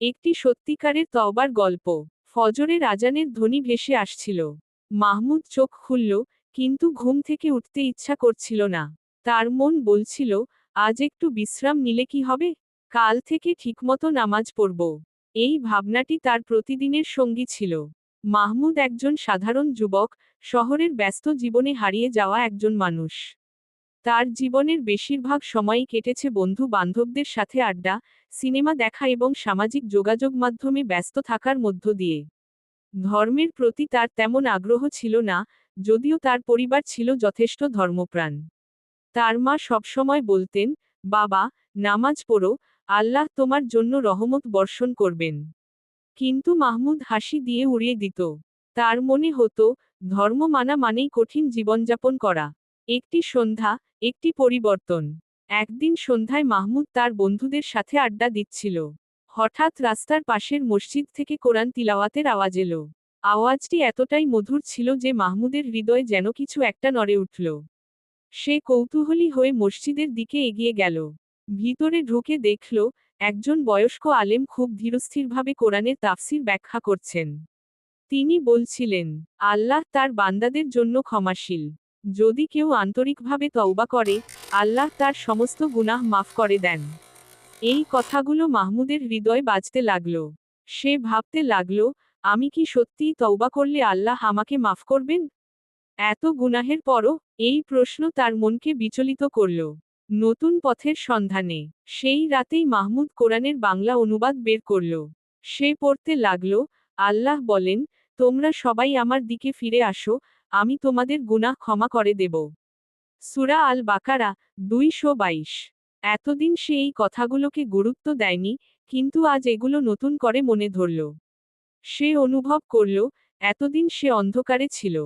একটি সত্যিকারের তওবার গল্প। ফজরের আজানের ধ্বনি ভেসে আসছিল। মাহমুদ চোখ খুলল, কিন্তু ঘুম থেকে উঠতে ইচ্ছা করছিল না। তার মন বলছিল, আজ একটু বিশ্রাম নিলে কি হবে? কাল থেকে ঠিকমতো নামাজ পড়ব। এই ভাবনাটি তার প্রতিদিনের সঙ্গী ছিল। মাহমুদ একজন সাধারণ যুবক, শহরের ব্যস্ত জীবনে হারিয়ে যাওয়া একজন মানুষ। তার জীবনের বেশিরভাগ সময়ই কেটেছে বন্ধু বান্ধবদের সাথে আড্ডা, সিনেমা দেখা এবং সামাজিক যোগাযোগ মাধ্যমে ব্যস্ত থাকার মধ্য দিয়ে। ধর্মের প্রতি তার তেমন আগ্রহ ছিল না, যদিও তার পরিবার ছিল যথেষ্ট ধর্মপ্রাণ। তার মা সবসময় বলতেন, বাবা, নামাজ পড়ো, আল্লাহ তোমার জন্য রহমত বর্ষণ করবেন। কিন্তু মাহমুদ হাসি দিয়ে উড়িয়ে দিত। তার মনে হতো, ধর্ম মানা মানেই কঠিন জীবনযাপন করা। একটি সন্ধ্যা, একটি পরিবর্তন। একদিন সন্ধ্যায় মাহমুদ তার বন্ধুদের সাথে আড্ডা দিচ্ছিল। হঠাৎ রাস্তার পাশের মসজিদ থেকে কোরআন তিলাওয়াতের আওয়াজ এলো। আওয়াজটি এতটাই মধুর ছিল যে মাহমুদের হৃদয়ে যেন কিছু একটা নড়ে উঠল। সে কৌতূহলী হয়ে মসজিদের দিকে এগিয়ে গেল। ভিতরে ঢুকে দেখল, একজন বয়স্ক আলেম খুব ধীরস্থিরভাবে কোরআনের তাফসির ব্যাখ্যা করছেন। তিনি বলছিলেন, আল্লাহ তার বান্দাদের জন্য ক্ষমাশীল। যদি কেউ আন্তরিকভাবে তওবা করে, আল্লাহ তার সমস্ত গুনাহ মাফ করে দেন। এই কথাগুলো মাহমুদের হৃদয় বাজতে লাগল। সে ভাবতে লাগল, আমি কি সত্যিই তওবা করলে আল্লাহ আমাকে মাফ করবেন? এত গুনাহের পরও এই প্রশ্ন তার মনকে বিচলিত করল। নতুন পথের সন্ধানে সেই রাতেই মাহমুদ কোরআনের বাংলা অনুবাদ বের করল। সে পড়তে লাগল, আল্লাহ বলেন, তোমরা সবাই আমার দিকে ফিরে আসো আমি তোমাদের গুনাহ ক্ষমা করে দেব। সুরা আল বাকারা দুইশো বাইশ। এতদিন সে এই কথাগুলোকে গুরুত্ব দেয়নি, কিন্তু আজ এগুলো নতুন করে মনে ধরল। সে অনুভব করল, এতদিন সে অন্ধকারে ছিল।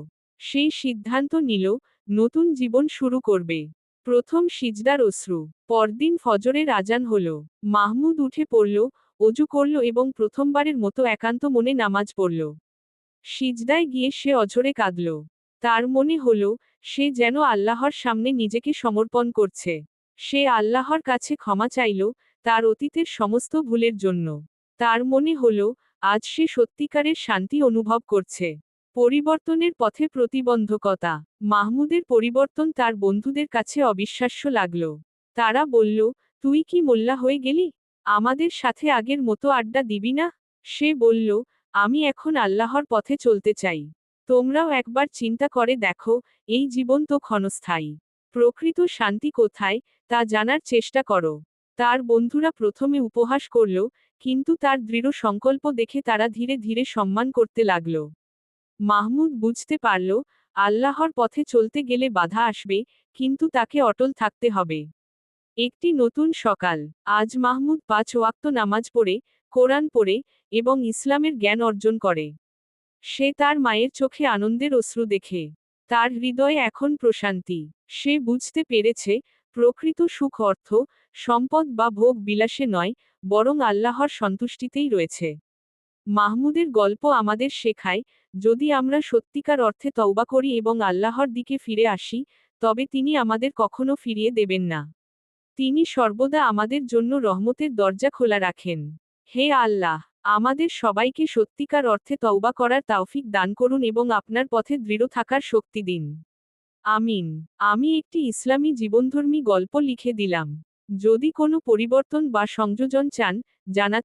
সেই সিদ্ধান্ত নিল, নতুন জীবন শুরু করবে। প্রথম সিজদার অশ্রু, পরদিন ফজরের আজান হল। মাহমুদ উঠে পড়ল, অজু করল এবং প্রথমবারের মতো একান্ত মনে নামাজ পড়ল। সিজদায় গিয়ে সে অঝরে কাঁদল। তার মনে হল, সে যেন আল্লাহর সামনে নিজেকে সমর্পণ করছে। সে আল্লাহর কাছে ক্ষমা চাইল, তার অতীতের সমস্ত ভুলের জন্য। তার মনে হল, আজ সে সত্যিকারের শান্তি অনুভব করছে। পরিবর্তনের পথে প্রতিবন্ধকতা। মাহমুদের পরিবর্তন তার বন্ধুদের কাছে অবিশ্বাস্য লাগল। তারা বলল, তুই কি মোল্লা হয়ে গেলি? আমাদের সাথে আগের মতো আড্ডা দিবি না? সে বলল, আমি এখন আল্লাহর পথে চলতে চাই। তোমরাও একবার চিন্তা করে দেখো, এই জীবন তো ক্ষণস্থায়ী। প্রকৃত শান্তি কোথায়, তা জানার চেষ্টা করো। তার বন্ধুরা প্রথমে উপহাস করল, কিন্তু তার দৃঢ় সংকল্প দেখে তারা ধীরে ধীরে সম্মান করতে লাগল। মাহমুদ বুঝতে পারল, আল্লাহর পথে চলতে গেলে বাধা আসবে, কিন্তু তাকে অটল থাকতে হবে। একটি নতুন সকাল। আজ মাহমুদ পাঁচ ওয়াক্ত নামাজ পড়ে, কোরআন পড়ে এবং ইসলামের জ্ঞান অর্জন করে। সে তার মায়ের চোখে আনন্দের অশ্রু দেখে। তার হৃদয়ে এখন প্রশান্তি। সে বুঝতে পেরেছে, প্রকৃত সুখ অর্থ সম্পদ বা ভোগ বিলাসে নয়, বরং আল্লাহর সন্তুষ্টিতেই রয়েছে। মাহমুদের গল্প আমাদের শেখায়, যদি আমরা সত্যিকার অর্থে তওবা করি এবং আল্লাহর দিকে ফিরে আসি, তবে তিনি আমাদের কখনো ফিরিয়ে দেবেন না। তিনি সর্বদা আমাদের জন্য রহমতের দরজা খোলা রাখেন। হে আল্লাহ! আমাদের সবাইকে সত্যিকার অর্থে তওবা করার তাওফিক দান করুন এবং আপনার পথে দৃঢ় থাকার শক্তি দিন। আমিন। আমি একটি ইসলামী জীবনধর্মী গল্প লিখে দিলাম। যদি কোনো পরিবর্তন বা সংযোজন চান জানা